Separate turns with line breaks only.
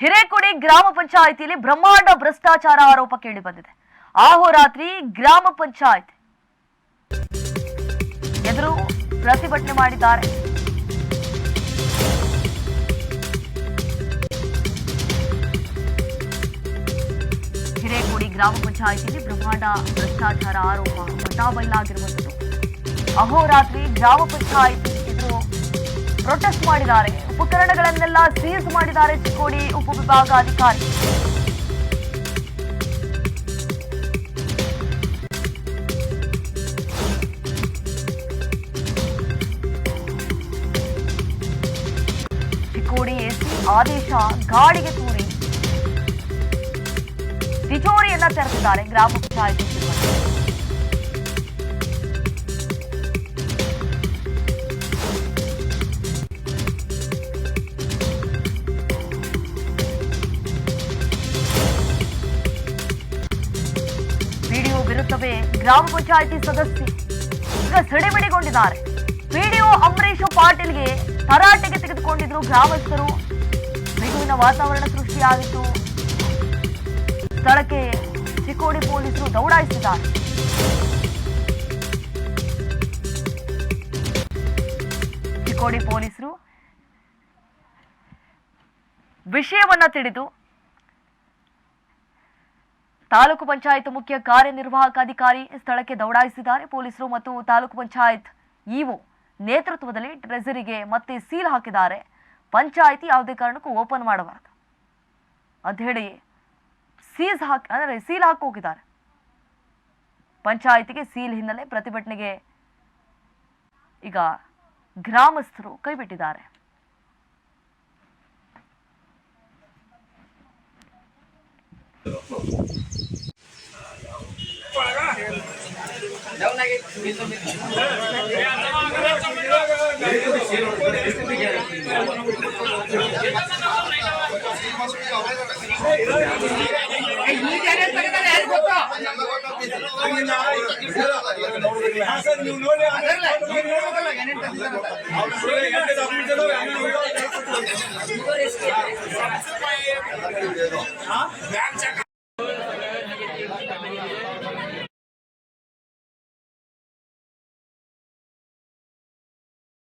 ಹಿರೇಕೊಡಿ ಗ್ರಾಮ ಪಂಚಾಯಿತಿಯಲ್ಲಿ ಬ್ರಹ್ಮಾಂಡ ಭ್ರಷ್ಟಾಚಾರ ಆರೋಪ ಕೇಳಿ ಬಂದಿದೆ. ಆಹೋರಾತ್ರಿ ಗ್ರಾಮ ಪಂಚಾಯತ್ ಎದುರು ಪ್ರತಿಭಟನೆ ಮಾಡಿದ್ದಾರೆ. ಹಿರೇಕೊಡಿ ಗ್ರಾಮ ಪಂಚಾಯಿತಿಯಲ್ಲಿ ಬ್ರಹ್ಮಾಂಡ ಭ್ರಷ್ಟಾಚಾರ ಆರೋಪ ಬಟಾಬೈಲಾಗಿರುವಂಥದ್ದು ಅಹೋರಾತ್ರಿ ಗ್ರಾಮ ಪಂಚಾಯತ್ ಪ್ರೊಟೆಸ್ಟ್ ಮಾಡಿದ್ದಾರೆ. ಉಪಕರಣಗಳನ್ನೆಲ್ಲ ಸೀಸ್ ಮಾಡಿದ್ದಾರೆ ಚಿಕ್ಕೋಡಿ ಉಪವಿಭಾಗಾಧಿಕಾರಿ. ಚಿಕ್ಕೋಡಿ ಎಸಿ ಆದೇಶ ಗಾಡಿಗೆ ತೂರಿ. ತಿಜೋರಿಯನ್ನ ತೆರೆದಿದ್ದಾರೆ ಗ್ರಾಮ ಪಂಚಾಯತಿ ಸಿಬ್ಬಂದಿ. ವಿರುದ್ಧವೇ ಗ್ರಾಮ ಪಂಚಾಯಿತಿ ಸದಸ್ಯೆ. ಈಗ ಸಡಿಮಿಡಿಗೊಂಡಿದ್ದಾರೆ ಪಿಡಿಒ ಅಂಬರೀಶ್ ಪಾಟೀಲ್ಗೆ ತರಾಟೆಗೆ ತೆಗೆದುಕೊಂಡಿದ್ರು ಗ್ರಾಮಸ್ಥರು. ಬಿಗುವಿನ ವಾತಾವರಣ ಸೃಷ್ಟಿಯಾಗಿತ್ತು. ಸ್ಥಳಕ್ಕೆ ಚಿಕ್ಕೋಡಿ ಪೊಲೀಸರು ದೌಡಾಯಿಸಿದ್ದಾರೆ. ಚಿಕ್ಕೋಡಿ ಪೊಲೀಸರು ವಿಷಯವನ್ನ ತಿಳಿದು ತಾಲೂಕು ಪಂಚಾಯತ್ ಮುಖ್ಯ ಕಾರ್ಯನಿರ್ವಾಹಕ ಅಧಿಕಾರಿ ಸ್ಥಳಕ್ಕೆ ದೌಡಾಯಿಸಿದ್ದಾರೆ. ಪೊಲೀಸರು ಮತ್ತು ತಾಲೂಕು ಪಂಚಾಯತ್ ಇಒ ನೇತೃತ್ವದಲ್ಲಿ ಟ್ರೆಜರಿಗೆ ಮತ್ತೆ ಸೀಲ್ ಹಾಕಿದ್ದಾರೆ. ಪಂಚಾಯಿತಿ ಯಾವುದೇ ಕಾರಣಕ್ಕೂ ಓಪನ್ ಮಾಡಬಾರದು. ಅಂತ ಹೇಳಿ ಸೀಸ್ ಹಾಕಿ, ಅಂದರೆ ಸೀಲ್ ಹಾಕಿ ಹೋಗಿದ್ದಾರೆ. ಪಂಚಾಯಿತಿಗೆ ಸೀಲ್ ಹಿನ್ನೆಲೆ ಪ್ರತಿಭಟನೆಗೆ ಈಗ ಗ್ರಾಮಸ್ಥರು ಕೈಬಿಟ್ಟಿದ್ದಾರೆ
ಬ್ಯಾಂಕ್ ಚೆಕ್